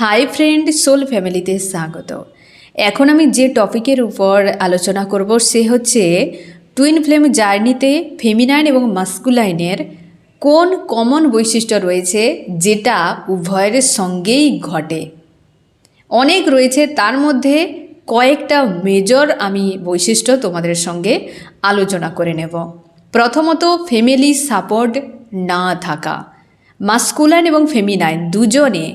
Hi friend soul ফ্যামিলিতে স্বাগত। এখন আমি যে টপিকের উপর আলোচনা করব সে হচ্ছে টুইন ফ্লেম জার্নিতে ফেমিনাইন এবং মাস্কুলাইনের কোন কমন বৈশিষ্ট্য রয়েছে যেটা উভয়ের সঙ্গেই ঘটে? অনেক রয়েছে, তার মধ্যে কয়েকটা মেজর আমি বৈশিষ্ট্য তোমাদের সঙ্গে আলোচনা করে নেব। প্রথমত ফ্যামিলি সাপোর্ট না থাকা। মাস্কুলাইন এবং ফেমিনাইন দুজনে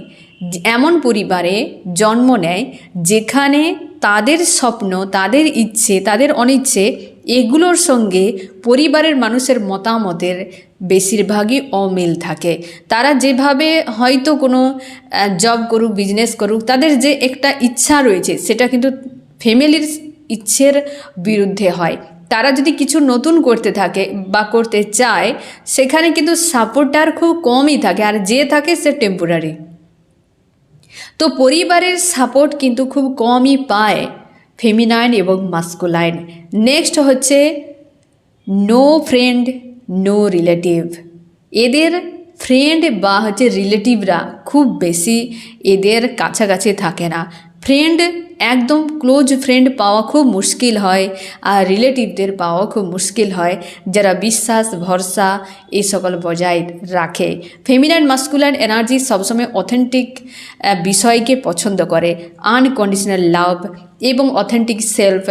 এমন পরিবারে জন্ম নেয় যেখানে তাদের স্বপ্ন, তাদের ইচ্ছে, তাদের অনিচ্ছে এগুলোর সঙ্গে পরিবারের মানুষের মতামতের বেশিরভাগই অমিল থাকে। তারা যেভাবে হয়তো কোনো জব করুক বিজনেস করুক, তাদের যে একটা ইচ্ছা রয়েছে সেটা কিন্তু ফ্যামিলির ইচ্ছের বিরুদ্ধে হয়। তারা যদি কিছু নতুন করতে থাকে বা করতে চায়, সেখানে কিন্তু সাপোর্টার খুব কমই থাকে, আর যে থাকে সে টেম্পোরারি তো পরিবারের সাপোর্ট কিন্তু খুব কমই পায় ফেমিনাইন এবং মাস্কুলাইন নেক্সট হচ্ছে নো ফ্রেন্ড নো রিলেটিভ এদের ফ্রেন্ড বা হচ্ছে রিলেটিভরা খুব বেশি এদের কাছাকাছি থাকে না। ফ্রেন্ড একদম ক্লোজ ফ্রেন্ড পাওয়া খুব মুশকিল হয় আর রিলেটিভদের পাওয়া খুব মুশকিল হয়, যারা বিশ্বাস, ভরসা এই সকল বজায় রাখে। ফেমিনাইন মাস্কুলার এনার্জি সবসময় অথেন্টিক বিষয়কে পছন্দ করে। আনকন্ডিশনাল লাভ এবং অথেন্টিক সেলফ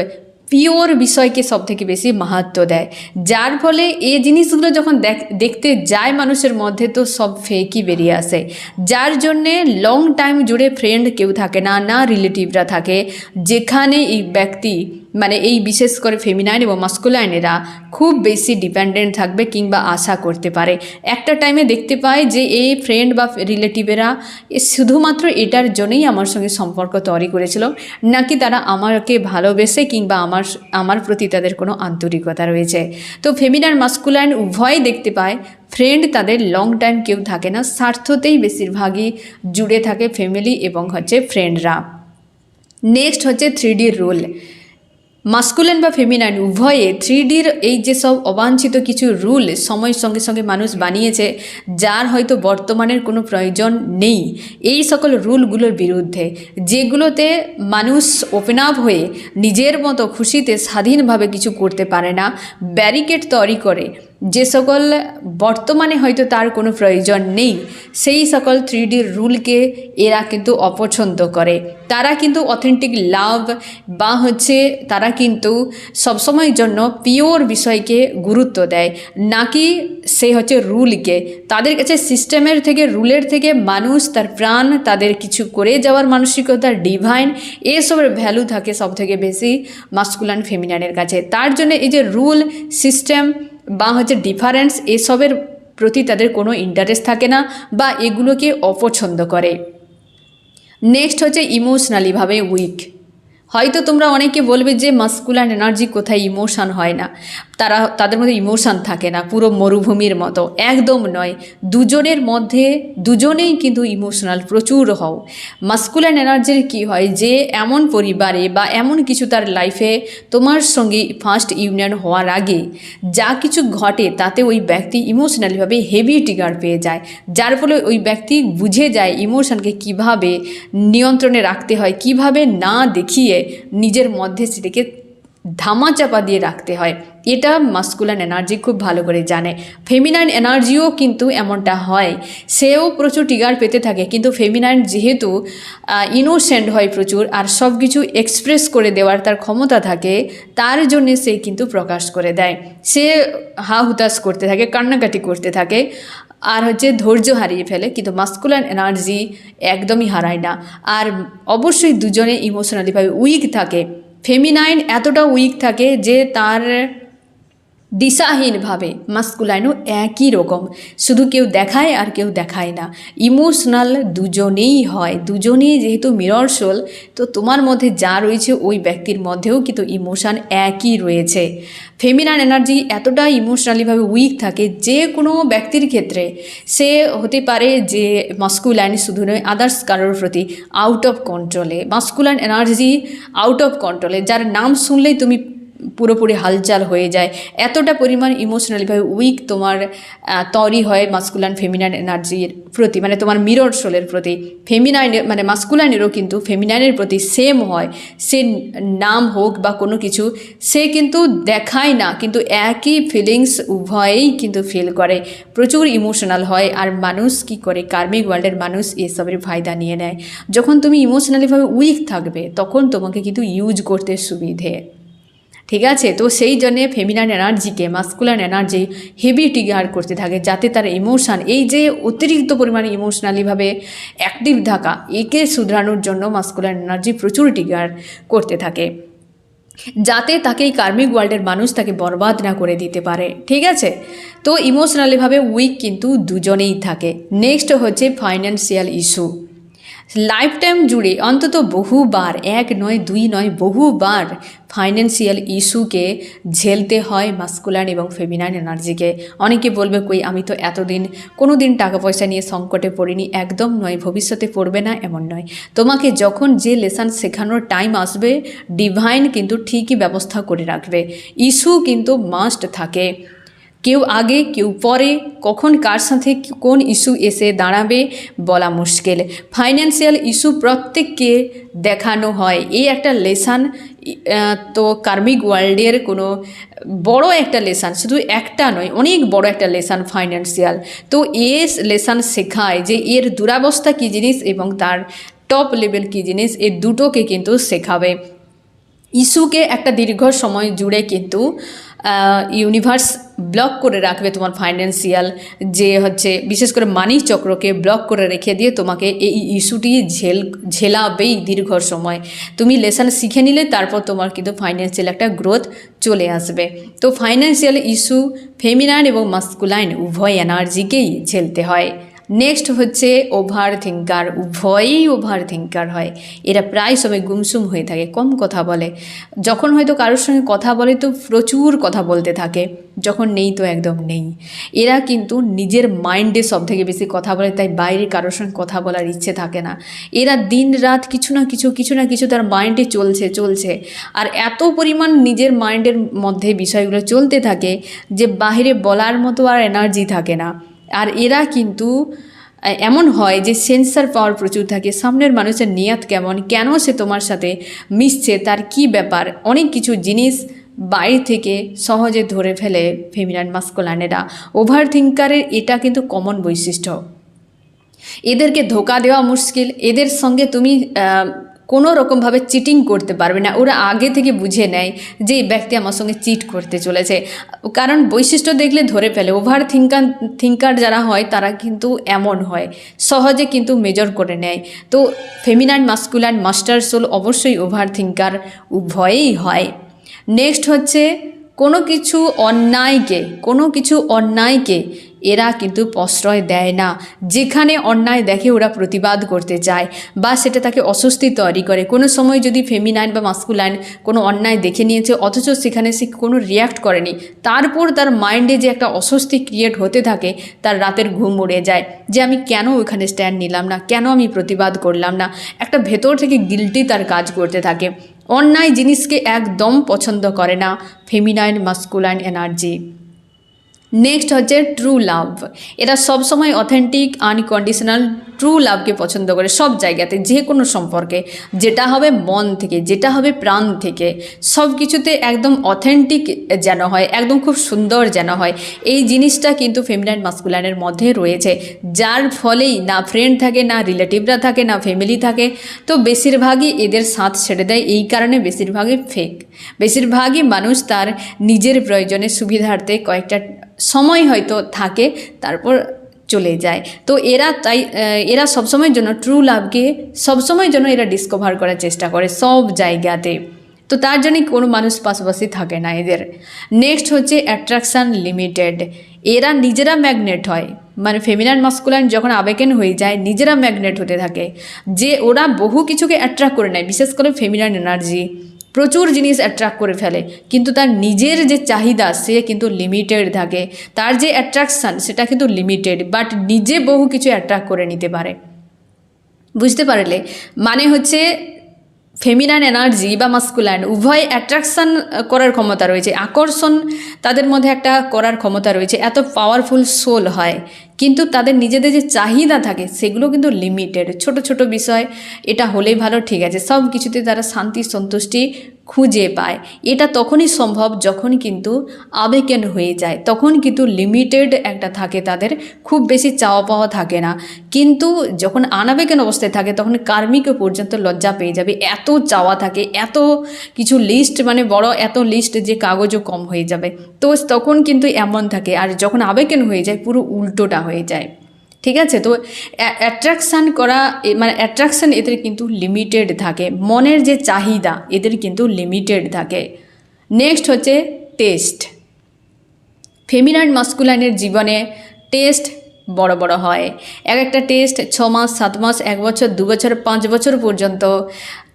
পিওর বিষয়কে সব থেকে বেশি মাহাত্ম দেয়। যার ফলে এই জিনিসগুলো যখন দেখ, দেখতে যায় মানুষের মধ্যে, তো সব ফেকই বেরিয়ে আসে। যার জন্যে লং টাইম জুড়ে ফ্রেন্ড কেউ থাকে না না রিলেটিভরা থাকে। যেখানে এই ব্যক্তি মানে এই বিশেষ করে ফেমিনাইন এবং মাস্কুলাইনেরা খুব বেশি ডিপেন্ডেন্ট থাকবে কিংবা আশা করতে পারে। একটা টাইমে দেখতে পায় যে এই ফ্রেন্ড বা রিলেটিভেরা শুধুমাত্র এটার জন্যই আমার সঙ্গে সম্পর্ক তৈরি করেছিল, নাকি তারা আমাকে ভালোবেসে কিংবা আমার আমার প্রতি তাদের কোনো আন্তরিকতা রয়েছে। তো ফেমিনার মাস্কুলাইন উভয়ই দেখতে পায় ফ্রেন্ড তাদের লং টাইম কেউ থাকে না, স্বার্থতেই বেশিরভাগই জুড়ে থাকে ফ্যামিলি এবং হচ্ছে ফ্রেন্ডরা নেক্সট হচ্ছে থ্রি রুল মাস্কুলেন বা ফেমিনাইন, উভয়ে থ্রি ডির এই যে সব অবাঞ্ছিত কিছু রুল সময়ের সঙ্গে সঙ্গে মানুষ বানিয়েছে, যার হয়তো বর্তমানের কোনো প্রয়োজন নেই। এই সকল রুলগুলোর বিরুদ্ধে, যেগুলোতে মানুষ ওপেন আপ হয়ে নিজের মতো খুশিতে স্বাধীনভাবে কিছু করতে পারে না ব্যারিকেড তৈরি করে। যে সকল বর্তমানে হয়তো তার কোনো প্রয়োজন নেই, সেই সকল থ্রি রুলকে এরা কিন্তু অপছন্দ করে। তারা কিন্তু অথেন্টিক লাভ বা হচ্ছে তারা কিন্তু সবসময়ের জন্য পিওর বিষয়কে গুরুত্ব দেয়। নাকি সে হচ্ছে রুলকে। তাদের কাছে সিস্টেমের থেকে, রুলের থেকে মানুষ, তার প্রাণ, তাদের কিছু করে যাওয়ার মানসিকতা ডিভাইন এসবের ভ্যালু থাকে সব থেকে বেশি মাস্কুলান ফেমিনানের কাছে। তার জন্য এই যে রুল সিস্টেম বা হচ্ছে ডিফারেন্স এসবের প্রতি তাদের কোনো ইন্টারেস্ট থাকে না বা এগুলোকে অপছন্দ করে। নেক্সট হচ্ছে ইমোশনালিভাবে উইক হয়তো তোমরা অনেকে বলবে যে মাস্কুলার এনার্জি কোথায় ইমোশান হয় না। তারা, তাদের মধ্যে ইমোশান থাকে না, পুরো মরুভূমির মতো। একদম নয়। দুজনের মধ্যে, দুজনেই কিন্তু ইমোশনাল, প্রচুর হও। মাস্কুলার এনার্জির কি হয়? যে এমন পরিবারে বা এমন কিছু তার লাইফে তোমার সঙ্গে ফার্স্ট ইউনিয়ন হওয়ার আগে যা কিছু ঘটে, তাতে ওই ব্যক্তি ইমোশনালিভাবে হেভি টিগার পেয়ে যায়। যার ফলে ওই ব্যক্তি বুঝে যায় ইমোশনকে কীভাবে নিয়ন্ত্রণে রাখতে হয়, কীভাবে না দেখিয়ে নিজের মধ্যে সেটাকে ধামাচাপা দিয়ে রাখতে হয়। এটা মাস্কুলান এনার্জি খুব ভালো করে জানে। ফেমিনাইন এনার্জিও কিন্তু এমনটা হয়। সেও প্রচুর টিগার পেতে থাকে। কিন্তু ফেমিনাইন যেহেতু ইনোসেন্ট হয় প্রচুর আর সব কিছু এক্সপ্রেস করে দেওয়ার তার ক্ষমতা থাকে, তার জন্যে সে কিন্তু প্রকাশ করে দেয়। সে হা হুতাশ করতে থাকে, কান্নাকাটি করতে থাকে আর হচ্ছে ধৈর্য হারিয়ে ফেলে। কিন্তু মাস্কুলার এনার্জি একদমই হারায় না। আর অবশ্যই দুজনে ইমোশনালিভাবে উইক থাকে। ফেমিনাইন এতটা উইক থাকে যে তার দিশাহীনভাবে, মাস্কুলাইনও একই রকম। শুধু কেউ দেখায় আর কেউ দেখায় না। ইমোশনাল দুজনেই হয়। দুজনেই যেহেতু মিরর সোল তো তোমার মধ্যে যা রয়েছে ওই ব্যক্তির মধ্যেও কিন্তু ইমোশান একই রয়েছে। ফেমিনান এনার্জি এতটা ইমোশনালিভাবে উইক থাকে যে কোনো ব্যক্তির ক্ষেত্রে। সে হতে পারে যে মাস্কুলাইন শুধু নয় আদার্স কারোর প্রতি আউট অফ কন্ট্রোলে মাস্কুলাইন এনার্জি আউট অফ কন্ট্রোলে যার নাম শুনলেই তুমি পুরোপুরি হালচাল হয়ে যায়। এতটা পরিমাণ ইমোশনালিভাবে উইক তোমার তরি হয় মাস্কুলান ফেমিনাইন এনার্জির প্রতি মানে তোমার মিরর সোলের প্রতি। ফেমিনাইন মানে মাস্কুলাইনেরও কিন্তু ফেমিনাইনের প্রতি সেম হয়। সে নাম হোক বা কোনো কিছু, সে কিন্তু দেখায় না, কিন্তু একই ফিলিংস উভয়েই কিন্তু ফিল করে। প্রচুর ইমোশনাল হয়, আর মানুষ কি করে? কার্মিক ওয়ার্ল্ডের মানুষ এসবের ফায়দা নিয়ে নেয়। যখন তুমি ইমোশনালিভাবে উইক থাকবে, তখন তোমাকে কিন্তু ইউজ করতে সুবিধে। ঠিক আছে? তো সেই জন্যে ফেমিনাইন এনার্জিকে মাস্কুলার এনার্জি হেভি টিগার করতে থাকে যাতে তার ইমোশান এই যে অতিরিক্ত পরিমাণে ইমোশনালিভাবে অ্যাক্টিভ থাকা, একে শুধরানোর জন্য মাস্কুলার এনার্জি প্রচুর টিগার করতে থাকে। যাতে তাকে এই কার্মিক ওয়ার্ল্ডের মানুষ তাকে বরবাদ না করে দিতে পারে, ঠিক আছে? তো ইমোশনালিভাবে উইক কিন্তু দুজনেই থাকে। নেক্সট হচ্ছে ফাইন্যান্সিয়াল ইস্যু লাইফ টাইম জুড়ে অন্তত বহুবার, এক নয়, দুই নয়, বহুবার ফাইন্যান্সিয়াল ইস্যুকে ঝেলতে হয় মাস্কুলার এবং ফেমিনাইন এনার্জিকে অনেকে বলবে, কই, আমি তো এতদিন কোনো দিন টাকা পয়সা নিয়ে সংকটে পড়িনি, একদম নয়, ভবিষ্যতে পড়বে না, এমন নয়। তোমাকে যখন যে লেসন শেখানোর টাইম আসবে ডিভাইন কিন্তু ঠিকই ব্যবস্থা করে রাখবে। ইস্যু কিন্তু মাস্ট থাকে। কেউ আগে, কেউ পরে, কখন কার সাথে কোন ইস্যু এসে দাঁড়াবে বলা মুশকিল। ফাইন্যান্সিয়াল ইস্যু প্রত্যেককে দেখানো হয়। এই একটা লেসান তো কার্মিক ওয়ার্ল্ডের কোনো বড় একটা লেসান শুধু একটা নয়, অনেক বড় একটা লেসান ফাইন্যান্সিয়াল তো এ লেসান শেখায় যে এর দুরাবস্থা কী জিনিস এবং তার টপ লেভেল কী জিনিস, এ দুটোকে কিন্তু শেখাবে। ইস্যুকে একটা দীর্ঘ সময় জুড়ে কিন্তু ইউনিভার্স ব্লক করে রাখবে তোমার ফাইন্যান্সিয়াল যে হচ্ছে বিশেষ করে মানি চক্রকে ব্লক করে রেখে দিয়ে তোমাকে এই ইস্যুটি ঝেল, ঝেলাবেই দীর্ঘ সময়। তুমি লেসন শিখে নিলে তারপর তোমার কিন্তু ফাইন্যান্সিয়াল একটা গ্রোথ চলে আসবে। তো ফাইন্যান্সিয়াল ইস্যু ফেমিনাইন এবং মাস্কুলাইন উভয় এনার্জিকেই ঝেলতে হয়। নেক্সট হচ্ছে ওভার থিঙ্কার উভয়ই ওভার থিঙ্কার হয়। এরা প্রায় সময় গুমসুম হয়ে থাকে, কম কথা বলে। যখন হয়তো কারোর সঙ্গে কথা বলে তো প্রচুর কথা বলতে থাকে। যখন নেই তো একদম নেই। এরা কিন্তু নিজের মাইন্ডে সব থেকে বেশি কথা বলে, তাই বাইরে কারোর সঙ্গে কথা বলার ইচ্ছে থাকে না। এরা দিন রাত কিছু না কিছু কিছু না কিছু তার মাইন্ডে চলছে চলছে। আর এত পরিমাণ নিজের মাইন্ডের মধ্যে বিষয়গুলো চলতে থাকে যে বাইরে বলার মতো আর এনার্জি থাকে না। আর এরা কিন্তু এমন হয় যে সেন্সার পাওয়ার প্রচুর থাকে, সামনের মানুষের নিয়াত কেমন, কেন সে তোমার সাথে মিশছে, তার কি ব্যাপার, অনেক কিছু জিনিস বাইরে থেকে সহজে ধরে ফেলে ফেমিনাইন মাস্কোলানেরা ওভার থিঙ্কারের এটা কিন্তু কমন বৈশিষ্ট্য। এদেরকে ধোকা দেওয়া মুশকিল, এদের সঙ্গে তুমি কোনো রকমভাবে চিটিং করতে পারবে না। ওরা আগে থেকে বুঝে নেয় যে এই ব্যক্তি আমার সঙ্গে চিট করতে চলেছে। কারণ বৈশিষ্ট্য দেখলে ধরে ফেলে ওভার থিঙ্কার থিঙ্কার যারা হয়, তারা কিন্তু এমন হয়। সহজে কিন্তু মেজর করে নেয়। তো ফেমিনাইন মাস্কুলাইন মাস্টার সোল অবশ্যই ওভার থিঙ্কার উভয়েই হয়। নেক্সট হচ্ছে কোনো কিছু অন্যায়কে, কোনো কিছু অন্যায়কে এরা কিন্তু প্রশ্রয় দেয় না। যেখানে অন্যায় দেখে ওরা প্রতিবাদ করতে চায় বা সেটা তাকে অস্বস্তি তৈরি করে। কোনো সময় যদি ফেমিনাইন বা মাস্কুলাইন কোনো অন্যায় দেখে নিয়েছে, অথচ সেখানে সে কোনো রিয়াক্ট করেনি, তারপর তার মাইন্ডে যে একটা অস্বস্তি ক্রিয়েট হতে থাকে, তার রাতের ঘুম উড়ে যায় যে আমি কেন ওখানে স্ট্যান্ড নিলাম না? কেন আমি প্রতিবাদ করলাম না? একটা ভেতর থেকে গিল্টি তার কাজ করতে থাকে। অন্যায় জিনিসকে একদম পছন্দ করে না ফেমিনাইন মাস্কুলাইন এনার্জি নেক্সট হচ্ছে ট্রু লাভ এরা সবসময় অথেন্টিক আনকন্ডিশনাল ট্রু লাভকে পছন্দ করে সব জায়গাতে, যে কোনো সম্পর্কে। যেটা হবে মন থেকে, যেটা হবে প্রাণ থেকে। সব কিছুতে একদম অথেন্টিক যেন হয়, একদম খুব সুন্দর যেন হয়। এই জিনিসটা কিন্তু ফেমিনাইন মাস্কুলাইনের মধ্যে রয়েছে। যার ফলেই না ফ্রেন্ড থাকে, না রিলেটিভরা থাকে, না ফ্যামিলি থাকে, তো বেশিরভাগই এদের সাথ ছেড়ে দেয়। এই কারণে বেশিরভাগই ফেক বেশিরভাগই মানুষ তার নিজের প্রয়োজনে সুবিধার্থে কয়েকটা সময় হয়তো থাকে, তারপর চলে যায়। তো এরা তাই এরা সবসময়ের জন্য ট্রু লাভকে সবসময়ের জন্য এরা ডিসকভার করার চেষ্টা করে সব জায়গাতে। তো তার জন্যই কোনো মানুষ পাশাপাশি থাকে না এদের। নেক্সট হচ্ছে অ্যাট্রাকশান লিমিটেড এরা নিজেরা ম্যাগনেট হয়। মানে ফেমিনাইন মাস্কুলাইন যখন আবেগেন হয়ে যায়, নিজেরা ম্যাগনেট হতে থাকে। যে ওরা বহু কিছুকে অ্যাট্রাক্ট করে নেয়, বিশেষ করে ফেমিনাইন এনার্জি প্রচুর জিনিস অ্যাট্রাক্ট করে ফেলে। কিন্তু তার নিজের যে চাহিদা, সে কিন্তু লিমিটেড থাকে। তার যে অ্যাট্রাকশান সেটা কিন্তু লিমিটেড বাট নিজে বহু কিছু অ্যাট্রাক্ট করে নিতে পারে। বুঝতে পারলে? মানে হচ্ছে ফেমিনাইন এনার্জি বা মাস্কুলাইন উভয় অ্যাট্রাকশন করার ক্ষমতা রয়েছে। আকর্ষণ তাদের মধ্যে একটা করার ক্ষমতা রয়েছে। এত পাওয়ারফুল সোল হয়। কিন্তু তাদের নিজেদের যে চাহিদা থাকে, সেগুলো কিন্তু লিমিটেড ছোট ছোট বিষয়, এটা হলেই ভালো, ঠিক আছে। সব কিছুতে তারা শান্তি, সন্তুষ্টি খুঁজে পায়। এটা তখনই সম্ভব যখন কিন্তু আবেগেন হয়ে যায়। তখন কিন্তু লিমিটেড একটা থাকে তাদের। খুব বেশি চাওয়া পাওয়া থাকে না। কিন্তু যখন আনাবেগেন অবস্থায় থাকে, তখন কার্মিক পর্যন্ত লজ্জা পেয়ে যাবে। এত চাওয়া থাকে, এত কিছু লিস্ট মানে বড় এত লিস্ট যে কাগজও কম হয়ে যাবে। তো তখন কিন্তু এমন থাকে। আর যখন আবেগেন হয়ে যায়, পুরো উল্টোটা। হয়ে যায়। ঠিক আছে? তো অ্যাট্রাকশান করা মানে অ্যাট্রাকশান এদের কিন্তু লিমিটেড থাকে। মনের যে চাহিদা, এদের কিন্তু লিমিটেড থাকে। নেক্সট হচ্ছে টেস্ট ফেমিনাইন মাস্কুলাইনের জীবনে টেস্ট বড় বড় হয়। এক একটা টেস্ট ছ মাস, সাত মাস, এক বছর, দু বছর, পাঁচ বছর পর্যন্ত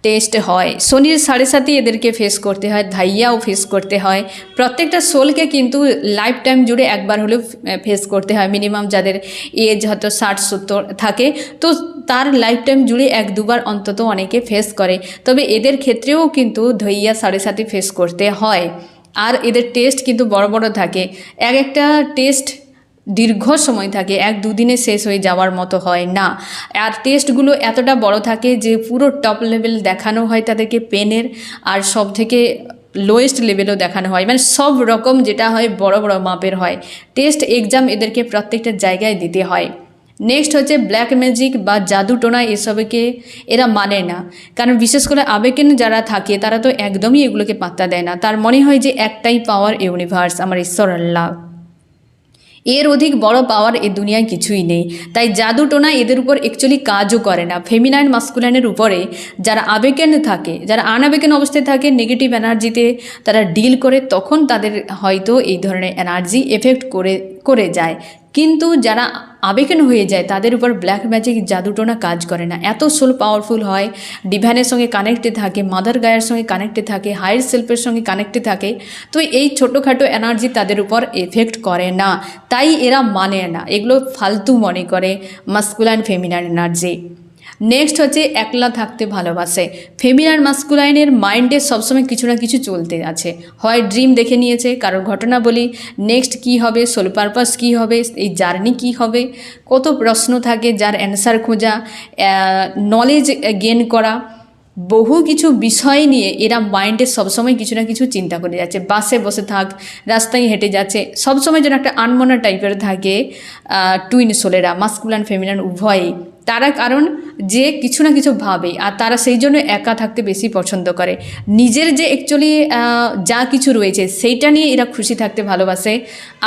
টেস্ট হয়। শনির সাড়ে সাথে এদেরকে ফেস করতে হয়, ধাইয়াও ফেস করতে হয়। প্রত্যেকটা সোলকে কিন্তু লাইফ টাইম জুড়ে একবার হলেও ফেস করতে হয়। মিনিমাম যাদের এজ হয়তো ষাট, সত্তর থাকে, তো তার লাইফ টাইম জুড়ে এক, দুবার অন্তত অনেকে ফেস করে। তবে এদের ক্ষেত্রেও কিন্তু ধৈয়া সাড়ে সাথে ফেস করতে হয়। আর এদের টেস্ট কিন্তু বড় বড় থাকে। এক একটা টেস্ট দীর্ঘ সময় থাকে, এক দুদিনে শেষ হয়ে যাওয়ার মতো হয় না। আর টেস্টগুলো এতটা বড় থাকে যে পুরো টপ লেভেল দেখানো হয় তাদেরকে পেনের, আর সব থেকে লোয়েস্ট লেভেলও দেখানো হয়। মানে সব রকম যেটা হয় বড় বড় মাপের হয়। টেস্ট এক্সাম এদেরকে প্রত্যেকটা জায়গায় দিতে হয়। নেক্সট হচ্ছে ব্ল্যাক ম্যাজিক বা জাদু টোনা, এসবকে এরা মানে না। কারণ বিশেষ করে আবেগেন যারা থাকে, তারা তো একদমই এগুলোকে পাত্তা দেয় না। তার মনে হয় যে একটাই পাওয়ার ইউনিভার্স আমার ঈশ্বর আল্লাহ। এর অধিক বড় পাওয়ার এ দুনিয়ায় কিছুই নেই। তাই জাদু টোনা এদের উপর অ্যাকচুয়ালি কাজও করে না। ফেমিনাইন মাস্কুলাইনের উপরে যারা আবেকেন থাকে, যারা আনাবেগেন অবস্থায় থাকে নেগেটিভ এনার্জিতে তারা ডিল করে, তখন তাদের হয়তো এই ধরনের এনার্জি এফেক্ট করে করে যায়। কিন্তু যারা আবেকেন হয়ে যায়, তাদের উপর ব্ল্যাক ম্যাজিক জাদুটোনা কাজ করে না। এত সোল পাওয়ারফুল হয় ডিভাইনের সঙ্গে কানেক্টে থাকে মাদার গায়ের সঙ্গে কানেক্টে থাকে হায়ার সেলফের সঙ্গে কানেক্টে থাকে, তো এই ছোটোখাটো এনার্জি তাদের উপর এফেক্ট করে না। তাই এরা মানে না। এগুলো ফালতু মনে করে মাস্কুলাইন ফেমিনাইন এনার্জি নেক্সট হচ্ছে একলা থাকতে ভালোবাসে। ফেমিনার মাস্কুলাইনের মাইন্ডে সবসময় কিছু না কিছু চলতে আছে। হয় ড্রিম দেখে নিয়েছে, কারোর ঘটনা বলি নেক্সট কি হবে সোল পারপাস কী হবে, এই জার্নি কি হবে, কত প্রশ্ন থাকে যার অ্যান্সার খোঁজা নলেজ গেন করা, বহু কিছু বিষয় নিয়ে এরা মাইন্ডে সবসময় কিছু না কিছু চিন্তা করে যাচ্ছে। বাসে বসে থাক, রাস্তায় হেঁটে যাচ্ছে, সবসময় যেন একটা আনমনা টাইপের থাকে টুইন সোলেরা মাস্কুলান ফেমিনান উভয়ই। তারা কারণ যে কিছু না কিছু ভাবে আর তারা সেই জন্য একা থাকতে বেশি পছন্দ করে। নিজের যে অ্যাকচুয়ালি যা কিছু রয়েছে সেইটা নিয়ে এরা খুশি থাকতে ভালোবাসে।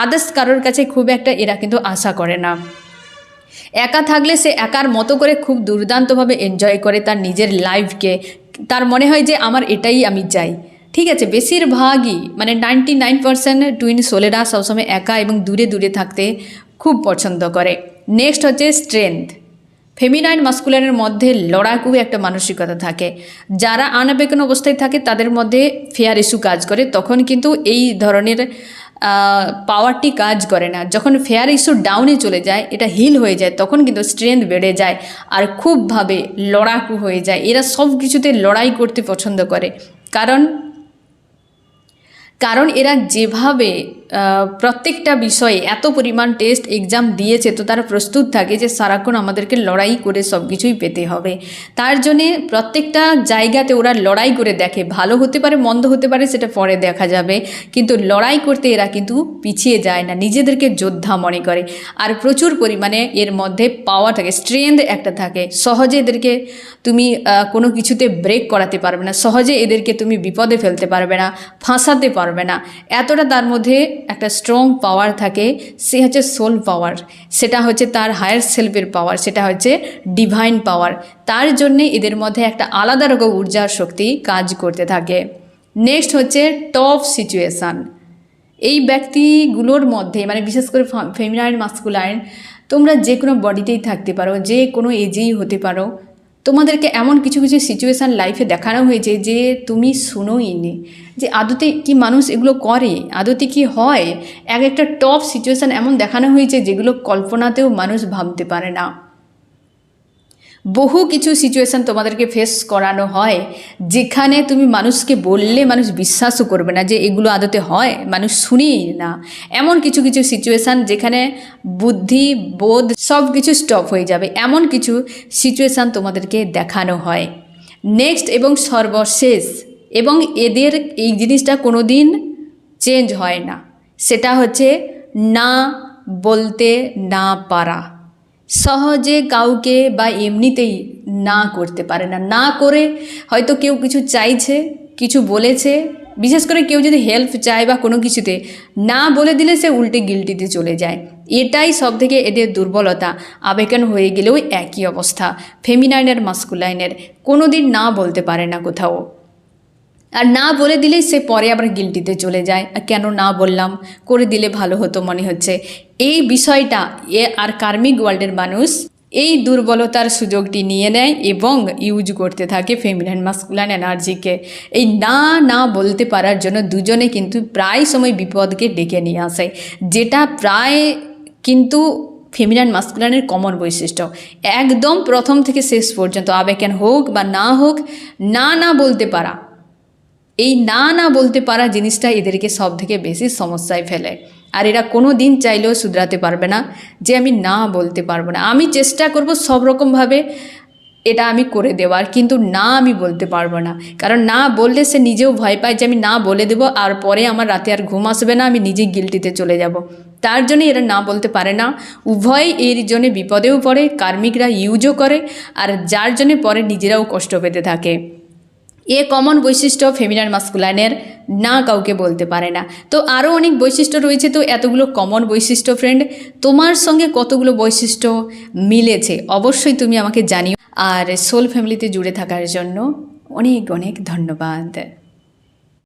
আদার্স কারোর কাছে খুব একটা এরা কিন্তু আশা করে না। একা থাকলে সে একার মতো করে খুব দুর্দান্তভাবে এনজয় করে তার নিজের লাইফকে তার মনে হয় যে আমার এটাই আমি চাই। ঠিক আছে, বেশিরভাগই মানে নাইনটি নাইন পার্সেন্ট টুইন সোলেরা সবসময় একা এবং দূরে দূরে থাকতে খুব পছন্দ করে। নেক্সট হচ্ছে স্ট্রেংথ ফেমিনাইন মাস্কুলাইনের মধ্যে লড়াকু একটা মানসিকতা থাকে। যারা আনাবেগন অবস্থায় থাকে, তাদের মধ্যে ফেয়ার ইস্যু কাজ করে, তখন কিন্তু এই ধরনের পাওয়ারটি কাজ করে না। যখন ফেয়ার ইস্যু ডাউনে চলে যায়, এটা হিল হয়ে যায়, তখন কিন্তু স্ট্রেংথ বেড়ে যায় আর খুবভাবে লড়াকু হয়ে যায়। এরা সব কিছুতে লড়াই করতে পছন্দ করে। কারণ কারণ এরা যেভাবে প্রত্যেকটা বিষয়ে এত পরিমাণ টেস্ট এক্সাম দিয়েছে তো তারা প্রস্তুত থাকে যে সারাক্ষণ আমাদেরকে লড়াই করে সব কিছুই পেতে হবে। তার জন্যে প্রত্যেকটা জায়গাতে ওরা লড়াই করে দেখে। ভালো হতে পারে, মন্দ হতে পারে, সেটা পরে দেখা যাবে। কিন্তু লড়াই করতে এরা কিন্তু পিছিয়ে যায় না, নিজেদেরকে যোদ্ধা মনে করে। আর প্রচুর পরিমাণে এর মধ্যে পাওয়া থাকে স্ট্রেংথ একটা থাকে। সহজে এদেরকে তুমি কোনো কিছুতে ব্রেক করাতে পারবে না। সহজে এদেরকে তুমি বিপদে ফেলতে পারবে না, ফাঁসাতে পারবে না। এতটা তার মধ্যে একটা স্ট্রং পাওয়ার থাকে, সে হচ্ছে সোল পাওয়ার সেটা হচ্ছে তার হায়ার সেলফের পাওয়ার সেটা হচ্ছে ডিভাইন পাওয়ার তার জন্যে এদের মধ্যে একটা আলাদা রকম ঊর্জার শক্তি কাজ করতে থাকে। নেক্সট হচ্ছে টপ সিচুয়েশান এই ব্যক্তিগুলোর মধ্যে মানে বিশেষ করে ফেমিনাইন মাস্কুলাইন তোমরা যে কোনো বডিতেই থাকতে পারো, যে কোনো এজেই হতে পারো। তোমাদেরকে এমন কিছু কিছু সিচুয়েশান লাইফে দেখানো হয়েছে যে তুমি শুনোই নি। যে আদতে কি মানুষ এগুলো করে, আদতে কি হয়? এক একটা টপ সিচুয়েশান এমন দেখানো হয়েছে যেগুলো কল্পনাতেও মানুষ ভাবতে পারে না। বহু কিছু সিচুয়েশান তোমাদেরকে ফেস করানো হয়, যেখানে তুমি মানুষকে বললে মানুষ বিশ্বাসও করবে না যে এগুলো আদতে হয়, মানুষ শুনেই না। এমন কিছু কিছু সিচুয়েশান যেখানে বুদ্ধি, বোধ সব কিছু স্টপ হয়ে যাবে, এমন কিছু সিচুয়েশান তোমাদেরকে দেখানো হয়। নেক্সট এবং সর্বশেষ, এবং এদের এই জিনিসটা কোনো দিন চেঞ্জ হয় না। সেটা হচ্ছে না বলতে না পারা। সহজে কাউকে বা এমনিতেই না করতে পারে না। না করে হয়তো কেউ কিছু চাইছে, কিছু বলেছে, বিশেষ করে কেউ যদি হেল্প চায় বা কোনো কিছুতে না বলে দিলে সে উল্টে গিলটিতে চলে যায়। এটাই সব থেকে এদের দুর্বলতা। আবেগান হয়ে গেলেও একই অবস্থা। ফেমিনাইন আর মাস্কুলাইনের কোনো দিন না বলতে পারে না কোথাও। আর না বলে দিলেই সে পরে আবার গিলটিতে চলে যায়। আর কেন না বললাম? করে দিলে ভালো হতো মনে হচ্ছে। এই বিষয়টা এ আর কার্মিক ওয়ার্ল্ডের মানুষ এই দুর্বলতার সুযোগটি নিয়ে নেয় এবং ইউজ করতে থাকে ফেমিনাইন মাস্কুলান এনার্জিকে এই না না বলতে পারার জন্য দুজনে কিন্তু প্রায় সময় বিপদকে ডেকে নিয়ে আসে। যেটা প্রায় কিন্তু ফেমিনাইন মাস্কুলানের কমন বৈশিষ্ট্য। একদম প্রথম থেকে শেষ পর্যন্ত আবেকেন হোক বা না হোক, না না বলতে পারা। এই না না বলতে পারা জিনিসটা এদেরকে সব থেকে বেশি সমস্যায় ফেলে। আর এরা কোনো দিন চাইলেও শুধরাতে পারবে না যে আমি না বলতে পারব না। আমি চেষ্টা করব সব রকমভাবে এটা আমি করে দেওয়ার, কিন্তু না আমি বলতে পারব না। কারণ না বললে সে নিজেও ভয় পায় যে আমি না বলে দেবো আর পরে আমার রাতে আর ঘুম আসবে না, আমি নিজেই গিলটিতে চলে যাব। তার জন্য এরা না বলতে পারে না। উভয় এর জন্য বিপদেও পড়ে, কার্মিকরা ইউজও করে, আর যার জন্যে পরে নিজেরাও কষ্ট পেতে থাকে। এ কমন বৈশিষ্ট্য ফেমিনার মাস্কুলাইনের না কাউকে বলতে পারে না। তো আরও অনেক বৈশিষ্ট্য রয়েছে, তো এতগুলো কমন বৈশিষ্ট্য ফ্রেন্ড তোমার সঙ্গে কতগুলো বৈশিষ্ট্য মিলেছে অবশ্যই তুমি আমাকে জানিও। আর সোল ফ্যামিলিতে জুড়ে থাকার জন্য অনেক অনেক ধন্যবাদ।